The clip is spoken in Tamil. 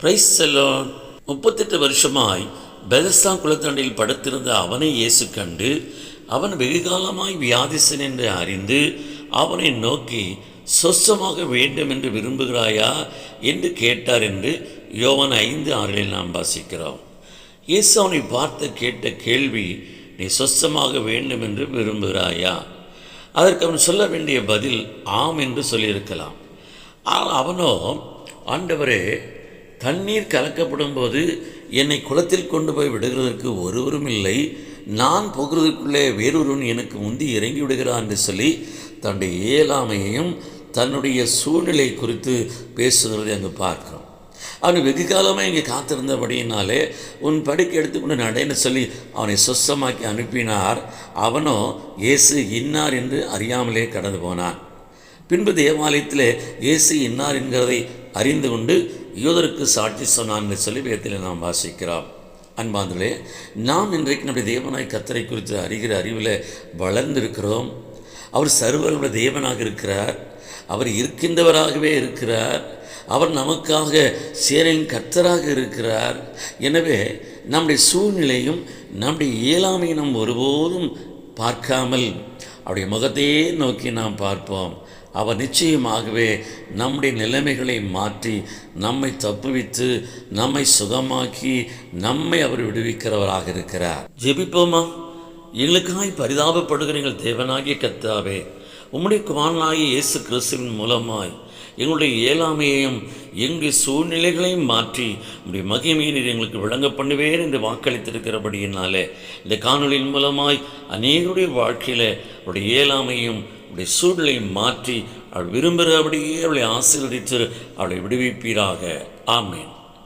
பிரைஸ் செல்லோன் முப்பத்தெட்டு வருஷமாய் பெதஸ்தா குளத்தண்டையில் படுத்திருந்த அவனை இயேசு கண்டு அவன் வெகுகாலமாய் வியாதிசன் என்று அறிந்து அவனை நோக்கி சொஸ்தமாக வேண்டும் என்று விரும்புகிறாயா? என்று கேட்டார் என்று யோவன் ஐந்து ஆறில் நாம் வாசிக்கிறோம். இயேசு அவனை பார்த்து கேட்ட கேள்வி நீ சொஸ்தமாக வேண்டும் என்று விரும்புகிறாயா? அதற்கு அவன் சொல்ல வேண்டிய பதில் ஆம் என்று சொல்லியிருக்கலாம். ஆனால் அவனோ ஆண்டவரே தண்ணீர் கலக்கப்படும் போது என்னை குளத்தில் கொண்டு போய் விடுகிறதற்கு ஒருவரும் இல்லை. நான் போகிறதுக்குள்ளே வேறொருவன் எனக்கு முந்தி இறங்கி விடுகிறான் என்று சொல்லி தன்னுடைய இயலாமையையும் தன்னுடைய சூழ்நிலை குறித்து பேசுகிறதை அங்கே பார்க்குறோம். அவன் வெகு காலமாக இங்கே காத்திருந்தபடியினாலே உன் படுக்கை எடுத்துக்கொண்டு நடைன்னு சொல்லி அவனை சொஸ்தமாக்கி அனுப்பினார். அவனோ இயேசு இன்னார் என்று அறியாமலே கடந்து போனான். பின்பு தேவாலயத்தில் இயேசு இன்னார் என்கிறதை அறிந்து கொண்டு யூதருக்கு சாட்சி சொன்னான் என்று சொல்லி வேதத்தில் நாம் வாசிக்கிறோம். அன்பாந்தலே நாம் இன்றைக்கு நம்முடைய தேவனாய் கத்தரை குறித்து அறிகிற அறிவில் வளர்ந்திருக்கிறோம். அவர் சர்வருடைய தேவனாக இருக்கிறார். அவர் இருக்கின்றவராகவே இருக்கிறார். அவர் நமக்காக சேரின் கர்த்தராக இருக்கிறார். எனவே நம்முடைய சூழ்நிலையும் நம்முடைய இயலாமையை நாம் ஒருபோதும் பார்க்காமல் அவருடைய முகத்தையே நோக்கி நாம் பார்ப்போம். அவர் நிச்சயமாகவே நம்முடைய நிலைமைகளை மாற்றி நம்மை தப்புவித்து நம்மை சுகமாக்கி நம்மை அவர் விடுவிக்கிறவராக இருக்கிறார். ஜெபிப்போமா? எங்களுக்காய் பரிதாபப்படுகிறீர்கள் தேவனாகிய கத்தாவே உம்முடைய குமாரனாகிய இயேசு கிறிஸ்துவின் மூலமாய் எங்களுடைய இயலாமையையும் எங்கள் சூழ்நிலைகளையும் மாற்றி உடைய மகிமையை நீர் எங்களுக்கு விளங்க பண்ணுவேன் என்று வாக்களித்திருக்கிறபடியினாலே இந்த காணொளியின் மூலமாய் அநேகருடைய வாழ்க்கையில் உடைய இயலாமையும் அவருடைய சூழ்நிலையை மாற்றி அவள் விரும்புகிறபடியே அவளை ஆசீர்வதித்து அவளை விடுவிப்பீராக. ஆமேன்.